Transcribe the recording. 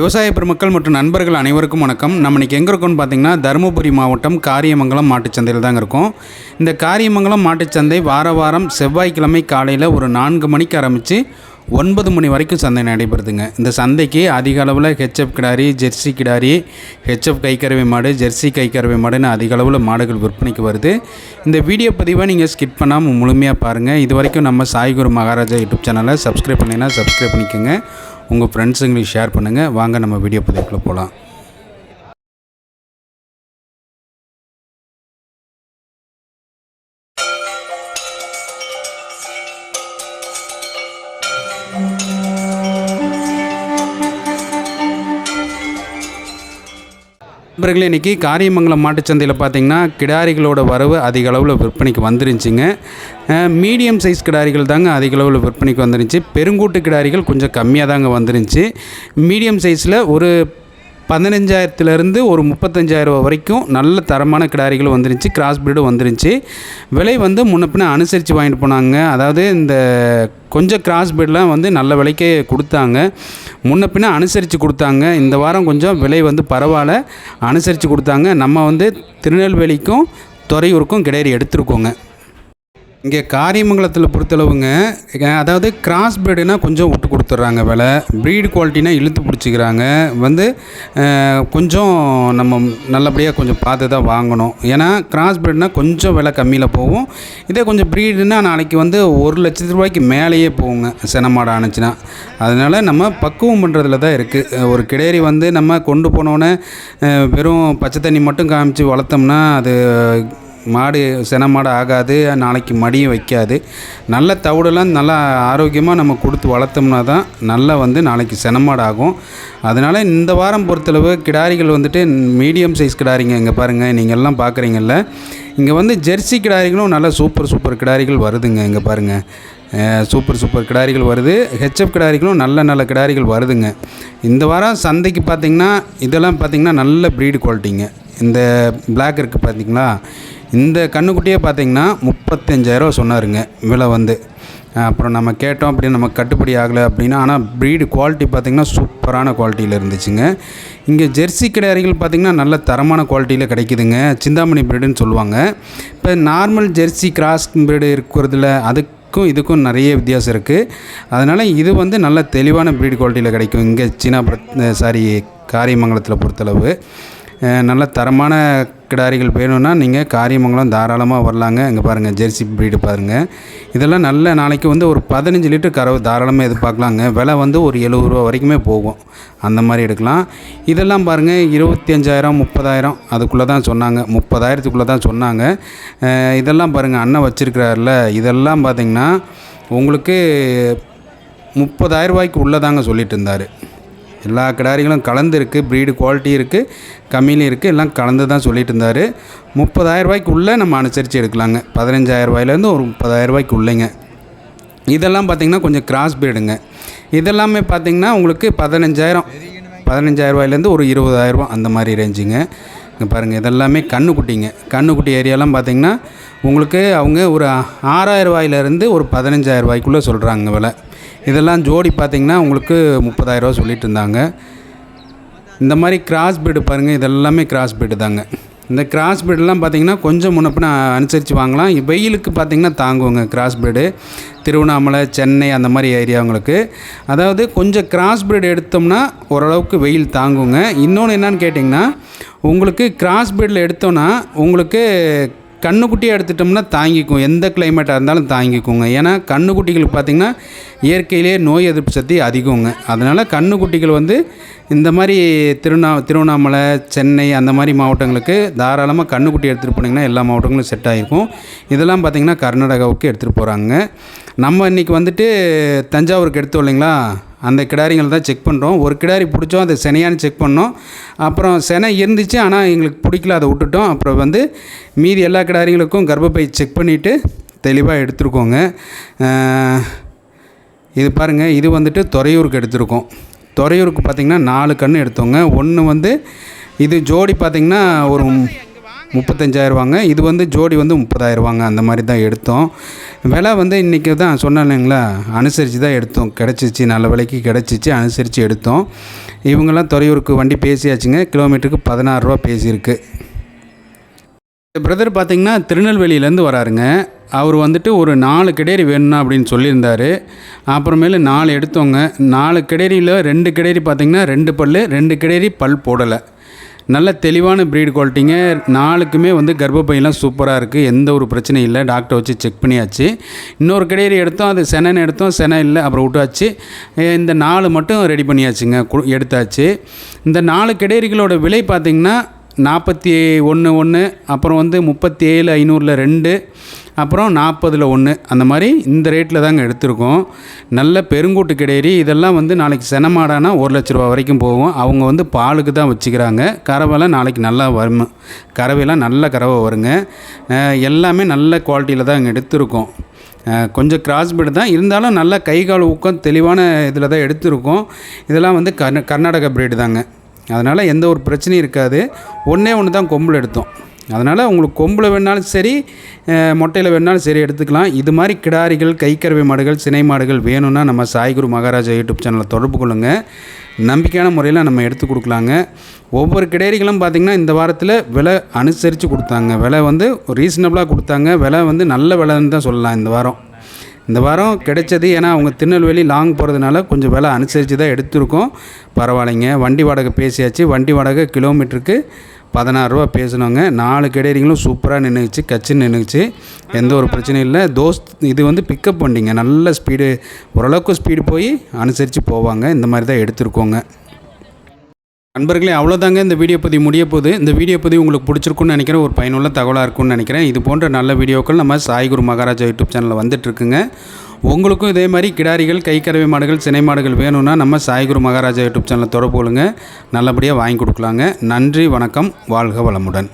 விவசாய பெருமக்கள் மற்றும் நண்பர்கள் அனைவருக்கும் வணக்கம். நம்ம இன்றைக்கி எங்கே இருக்கோம்னு பார்த்தீங்கன்னா தருமபுரி மாவட்டம் காரியமங்கலம் மாட்டுச்சந்தையில் தாங்க இருக்கும். இந்த காரியமங்கலம் மாட்டுச்சந்தை வார வாரம் செவ்வாய்க்கிழமை காலையில் ஒரு நான்கு மணிக்கு ஆரம்பித்து ஒன்பது மணி வரைக்கும் சந்தை நடைபெறுதுங்க. இந்த சந்தைக்கு அதிக அளவில் ஹெச்எஃப் கிடாரி ஜெர்சி கிடாரி ஹெச்எஃப் கைக்கறவை மாடு ஜெர்சி கைக்கறவை மாடுன்னு அதிக அளவில் மாடுகள் விற்பனைக்கு வருது. இந்த வீடியோ பதிவை நீங்கள் ஸ்கிப் பண்ணாமல் முழுமையாக பாருங்கள் இது வரைக்கும் நம்ம சாய்குரு மகாராஜா யூடியூப் சேனலை சப்ஸ்கிரைப் பண்ணிங்கன்னா சப்ஸ்கிரைப் பண்ணிக்கோங்க. உங்கள் ஃப்ரெண்ட்ஸுங்களுக்கு ஷேர் பண்ணுங்கள் வாங்க நம்ம வீடியோ பதிவுக்குள்ளே போகலாம். நண்பர்களே இன்றைக்கி காரியமங்கலம் மாட்டுச்சந்தையில் பார்த்தீங்கன்னா கிடாரிகளோட வரவு அதிக அளவில் விற்பனைக்கு வந்துருந்துச்சிங்க. மீடியம் சைஸ் கிடாரிகள் தாங்க அதிக அளவில் விற்பனைக்கு வந்துருந்துச்சு. பெருங்கூட்டு கிடாரிகள் கொஞ்சம் கம்மியாக தாங்க வந்துருந்துச்சு. மீடியம் சைஸில் ஒரு பதினஞ்சாயிரத்துலேருந்து ஒரு முப்பத்தஞ்சாயிரம் வரைக்கும் நல்ல தரமான கிடாரிகள் வந்துருந்துச்சு கிராஸ் பிரீடும் வந்துருந்துச்சு. விலை வந்து முன்ன அனுசரித்து வாங்கிட்டு போனாங்க. அதாவது இந்த கொஞ்சம் கிராஸ் பிரீட்லாம் வந்து நல்ல விலைக்கே கொடுத்தாங்க. முன்ன பின்ன அனுசரித்து கொடுத்தாங்க. இந்த வாரம் கொஞ்சம் விலை வந்து பரவாயில்ல. அனுசரித்து கொடுத்தாங்க. நம்ம வந்து திருநெல்வேலிக்கும் துறையூருக்கும் கிடாரி எடுத்திருக்கோங்க. இங்கே காரியமங்கலத்தில் பொறுத்தளவுங்க அதாவது கிராஸ் பிரீடுனா கொஞ்சம் விட்டு கொடுத்துட்றாங்க விலை. ப்ரீடு குவாலிட்டினா இழுத்து பிடிச்சிக்கிறாங்க. வந்து கொஞ்சம் நம்ம நல்லபடியாக கொஞ்சம் பார்த்து தான் வாங்கணும். ஏன்னா கிராஸ் பிரீடுனா கொஞ்சம் விலை கம்மியில் போகும். இதே கொஞ்சம் ப்ரீடுனா நாளைக்கு வந்து ஒரு லட்சத்து ரூபாய்க்கு மேலேயே போகுங்க செனமாடு ஆணுச்சுன்னா. அதனால் நம்ம பக்குவம் பண்ணுறதுல தான் இருக்குது ஒரு கிடேரி வந்து நம்ம கொண்டு போனோன்னே வெறும் பச்சை தண்ணி மட்டும் காமிச்சு வளர்த்தோம்னா அது மாடு சென மாடு ஆகாது நாளைக்கு மடியும் வைக்காது. நல்ல தவிடெல்லாம் நல்லா ஆரோக்கியமாக நம்ம கொடுத்து வளர்த்தோம்னா தான் நல்லா வந்து நாளைக்கு சென மாடு ஆகும். அதனால் இந்த வாரம் பொறுத்தளவு கிடாரிகள் வந்துட்டு மீடியம் சைஸ் கிடாரிங்க இங்கே பாருங்கள் நீங்கள் எல்லாம் பார்க்குறீங்கல்ல இங்கே வந்து ஜெர்சி கிடாரிகளும் நல்ல சூப்பர் சூப்பர் கிடாரிகள் வருதுங்க இங்கே பாருங்கள் சூப்பர் சூப்பர் கிடாரிகள் வருது. ஹெச்எஃப் கிடாரிகளும் நல்ல நல்ல கிடாரிகள் வருதுங்க. இந்த வாரம் சந்தைக்கு பார்த்திங்கன்னா இதெல்லாம் பார்த்திங்கன்னா நல்ல ப்ரீடு குவாலிட்டிங்க இந்த பிளாக் இருக்குது பார்த்தீங்களா இந்த கண்ணுக்குட்டியே பார்த்தீங்கன்னா முப்பத்தஞ்சாயிரம் சொன்னாருங்க. விலை வந்து. அப்புறம் நம்ம கேட்டோம் அப்படின்னு நமக்கு கட்டுப்படி ஆகலை அப்படின்னா ஆனால் ப்ரீடு குவாலிட்டி பார்த்திங்கன்னா சூப்பரான குவாலிட்டியில் இருந்துச்சுங்க. இங்கே ஜெர்சி கிடாரிகள் பார்த்திங்கன்னா நல்ல தரமான குவாலிட்டியில் கிடைக்குதுங்க. சிந்தாமணி ப்ரீடுன்னு சொல்லுவாங்க. இப்போ நார்மல் ஜெர்சி கிராஸ் ப்ரீடு இருக்கிறதுல அதுக்கும் இதுக்கும் நிறைய வித்தியாசம் இருக்குது அதனால் இது வந்து நல்ல தெளிவான ப்ரீடு குவாலிட்டியில் கிடைக்கும். இங்கே சீனா சாரி காரியமங்கலத்தில் பொறுத்தளவு. நல்ல தரமான கிடாரிகள் வேணும்னா நீங்கள் காரியமங்கலம் தாராளமாக வரலாங்க. இங்கே பாருங்கள் ஜெர்சி ப்ரீடு பாருங்கள் இதெல்லாம் நல்ல நாளைக்கு வந்து ஒரு பதினஞ்சு லிட்டர் கறவை தாராளமாக எதிர்பார்க்கலாங்க. விலை வந்து ஒரு எழுபது ரூபா வரைக்குமே போகும். அந்த மாதிரி எடுக்கலாம். இதெல்லாம் பாருங்கள் இருபத்தி அஞ்சாயிரம் முப்பதாயிரம் அதுக்குள்ளே தான் சொன்னாங்க. முப்பதாயிரத்துக்குள்ளே தான் சொன்னாங்க. இதெல்லாம் பாருங்கள் அண்ணன் வச்சுருக்கிறாருல. இதெல்லாம் பார்த்திங்கன்னா உங்களுக்கு முப்பதாயிரம் ரூபாய்க்கு உள்ளதாங்க சொல்லிட்டு இருந்தார். எல்லா கிடாரிகளும் கலந்து இருக்குது ப்ரீடு குவாலிட்டி இருக்குது கம்மியிலும் இருக்குது எல்லாம் கலந்து தான் சொல்லிட்டு இருந்தார். முப்பதாயிரரூபாய்க்குள்ளே நம்ம அனுசரித்து எடுக்கலாங்க. பதினஞ்சாயிரரூபாயிலேருந்து ஒரு முப்பதாயிரம் உள்ளேங்க இதெல்லாம் பார்த்திங்கன்னா கொஞ்சம் கிராஸ் பீடுங்க இதெல்லாமே பார்த்திங்கன்னா உங்களுக்கு பதினஞ்சாயிரம் பதினஞ்சாயிரரூபாயிலேருந்து ஒரு இருபதாயிரரூபா அந்த மாதிரி ரேஞ்சுங்க இங்கே பாருங்கள் இதெல்லாமே கண்ணுக்குட்டிங்க கண்ணுக்குட்டி ஏரியாலாம் பார்த்திங்கன்னா உங்களுக்கு அவங்க ஒரு ஆறாயிரரூபாயிலேருந்து ஒரு பதினஞ்சாயிரரூபாய்க்குள்ளே சொல்கிறாங்க விலை. இதெல்லாம் ஜோடி பார்த்திங்கன்னா உங்களுக்கு முப்பதாயிரரூவா சொல்லிட்டு இருந்தாங்க. இந்த மாதிரி கிராஸ் பீடு பாருங்கள் இதெல்லாமே கிராஸ் பீடு தாங்க. இந்த கிராஸ் பீடெலாம் பார்த்திங்கன்னா கொஞ்சம் முன்னப்பின அனுசரித்து வாங்கலாம். வெயிலுக்கு பார்த்தீங்கன்னா தாங்குவோங்க கிராஸ் பீடு திருவண்ணாமலை சென்னை அந்த மாதிரி ஏரியாவங்களுக்கு அதாவது கொஞ்சம் கிராஸ் பீடு எடுத்தோம்னா ஓரளவுக்கு வெயில் தாங்குங்க. இன்னொன்று என்னன்னு கேட்டிங்கன்னா உங்களுக்கு கிராஸ் பீடில் எடுத்தோன்னா உங்களுக்கு கண்ணுக்குட்டியை எடுத்துட்டோம்னா தாங்கிக்கும். எந்த கிளைமேட்டாக இருந்தாலும் தாங்கிக்குங்க. ஏன்னா கண்ணுக்குட்டிகளுக்கு பார்த்திங்கன்னா இயற்கையிலே நோய் எதிர்ப்பு சக்தி அதிகங்க. அதனால் கண்ணுக்குட்டிகள் வந்து இந்த மாதிரி திருவண்ணா திருவண்ணாமலை சென்னை அந்த மாதிரி மாவட்டங்களுக்கு தாராளமாக கண்ணுக்குட்டி எடுத்துகிட்டு போனீங்கன்னா எல்லா மாவட்டங்களும் செட் ஆகிருக்கும் இதெல்லாம் பார்த்திங்கன்னா கர்நாடகாவுக்கு எடுத்துகிட்டு போகிறாங்க நம்ம இன்றைக்கி வந்துட்டு தஞ்சாவூருக்கு எடுத்தோம் இல்லைங்களா? அந்த கிடாரிங்களை தான் செக் பண்ணுறோம். ஒரு கிடாரி பிடிச்சோம் அது செனையான்னு செக் பண்ணோம். அப்புறம் செனை இருந்துச்சு ஆனால் எங்களுக்கு பிடிக்கல அதை விட்டுட்டோம். அப்புறம் வந்து மீதி எல்லா கிடாரிங்களுக்கும் கர்ப்பப்பை செக் பண்ணிவிட்டு தெளிவாக எடுத்துருக்கோங்க. இது பாருங்கள் இது வந்துட்டு துறையூருக்கு எடுத்திருக்கோம். துறையூருக்கு பார்த்திங்கன்னா நாலு கன்று எடுத்தோங்க. ஒன்று வந்து இது ஜோடி பார்த்திங்கன்னா ஒரு முப்பத்தஞ்சாயிரரூவாங்க இது வந்து ஜோடி வந்து முப்பதாயிரரூவாங்க அந்த மாதிரி தான் எடுத்தோம். விலை வந்து இன்றைக்கி தான் சொன்னேன் இல்லைங்களா? அனுசரித்து தான் எடுத்தோம். கிடச்சிச்சு. நல்ல விலைக்கு கிடச்சிச்சு. அனுசரித்து எடுத்தோம். இவங்கெல்லாம் துறையூருக்கு வண்டி பேசியாச்சுங்க. கிலோமீட்டருக்கு பதினாறுரூவா பேசியிருக்கு. பிரதர் பார்த்திங்கன்னா திருநெல்வேலியிலேருந்து வராருங்க. அவர் வந்துட்டு ஒரு நாலு கிடேரி வேணும்னா அப்படின்னு சொல்லியிருந்தார். அப்புறமேலு நாலு எடுத்தோங்க. நாலு கிடேரியில் ரெண்டு கிடேரி பார்த்திங்கன்னா ரெண்டு பல் ரெண்டு கிடேரி பல் போடலை. நல்ல தெளிவான ப்ரீட் குவாலிட்டிங்க நாளுக்குமே வந்து கர்ப்பப்பையெல்லாம் சூப்பராக இருக்குது எந்த ஒரு பிரச்சனையும் இல்லை. டாக்டர் வச்சு செக் பண்ணியாச்சு. இன்னொரு கிடேரி எடுத்தோம். அது செனன்னு எடுத்தோம். செனை இல்லை. அப்புறம் விட்டாச்சு. இந்த நாலு மட்டும் ரெடி பண்ணியாச்சுங்க. கு- எடுத்தாச்சு. இந்த நாலு கிடேரிகளோட விலை பார்த்திங்கன்னா நாற்பத்தி ஒன்று ஒன்று அப்புறம் வந்து முப்பத்தி ஏழு ஐநூறில் ரெண்டு அப்புறம் நாற்பதில் ஒன்று அந்த மாதிரி இந்த ரேட்டில் தாங்க எடுத்திருக்கோம். நல்ல பெருங்கூட்டு கிடையறி இதெல்லாம் வந்து நாளைக்கு செனமாடானா ஒரு லட்ச ரூபா வரைக்கும் போகும். அவங்க வந்து பாலுக்கு தான் வச்சுக்கிறாங்க. கறவைலாம் நாளைக்கு நல்லா வரும். கறவைலாம் நல்ல கறவை வருங்க. எல்லாமே நல்ல குவாலிட்டியில் தான் இங்கே எடுத்திருக்கோம். கொஞ்சம் கிராஸ் பீடு தான். இருந்தாலும் நல்ல கை கால் ஊக்கம் தெளிவான இதில் தான் எடுத்திருக்கோம். இதெல்லாம் வந்து கர்நாடகா பிரீடு தாங்க. அதனால் எந்த ஒரு பிரச்சனையும் இருக்காது. ஒன்றே ஒன்று தான் கொம்பில் எடுத்தோம். அதனால் உங்களுக்கு கொம்பில் வேணாலும் சரி மொட்டையில் வேணாலும் சரி எடுத்துக்கலாம். இது மாதிரி கிடாரிகள் கைக்கறவை மாடுகள் சினை மாடுகள் வேணும்னா நம்ம சாய்குரு மகாராஜா யூடியூப் சேனலை தொடர்பு கொள்ளுங்கள் நம்பிக்கையான முறையில் நம்ம எடுத்து கொடுக்கலாங்க. ஒவ்வொரு கிடேரிகளும் பார்த்திங்கன்னா இந்த வாரத்தில் விலை அனுசரித்து கொடுத்தாங்க. விலை வந்து ரீசனபிளாக கொடுத்தாங்க. விலை வந்து நல்ல விலைன்னு தான் சொல்லலாம் இந்த வாரம். இந்த வாரம் கிடைச்சது ஏன்னா அவங்க திருநெல்வேலி லாங் போகிறதுனால கொஞ்சம் விலை அனுசரித்து தான் எடுத்திருக்கோம். பரவாயில்லைங்க. வண்டி வாடகை பேசியாச்சு. வண்டி வாடகை கிலோமீட்டருக்கு பதினாறுரூவா பேசினோங்க நாலு கிடையறிங்களும் சூப்பராக நின்றுச்சு கச்சு நின்றுச்சு எந்த ஒரு பிரச்சனையும் இல்லை. தோஸ்த் இது வந்து பிக்கப் பண்ணிங்க நல்ல ஸ்பீடு ஓரளவுக்கு ஸ்பீடு போய் அனுசரித்து போவாங்க. இந்த மாதிரி தான் எடுத்துருக்கோங்க. நண்பர்களே அவ்வளோதாங்க. இந்த வீடியோ பதிவு முடிய போது இந்த வீடியோ பதிவு உங்களுக்கு பிடிச்சிருக்குன்னு நினைக்கிறேன். ஒரு பயனுள்ள தகவலாக இருக்கும்னு நினைக்கிறேன். இது போன்ற நல்ல வீடியோக்கள் நம்ம சாய்குரு மகாராஜா யூடியூப் சேனலில் வந்துட்டுருக்குங்க உங்களுக்கும் இதே மாதிரி கிடாரிகள் கைக்கறவை மாடுகள் சினை மாடுகள் வேணும்னா நம்ம சாய்குரு மகாராஜா யூடியூப் சேனலை தொடர்பு கொள்ளுங்க. நல்லபடியாக வாங்கி கொடுக்கலாங்க. நன்றி வணக்கம். வாழ்க வளமுடன்.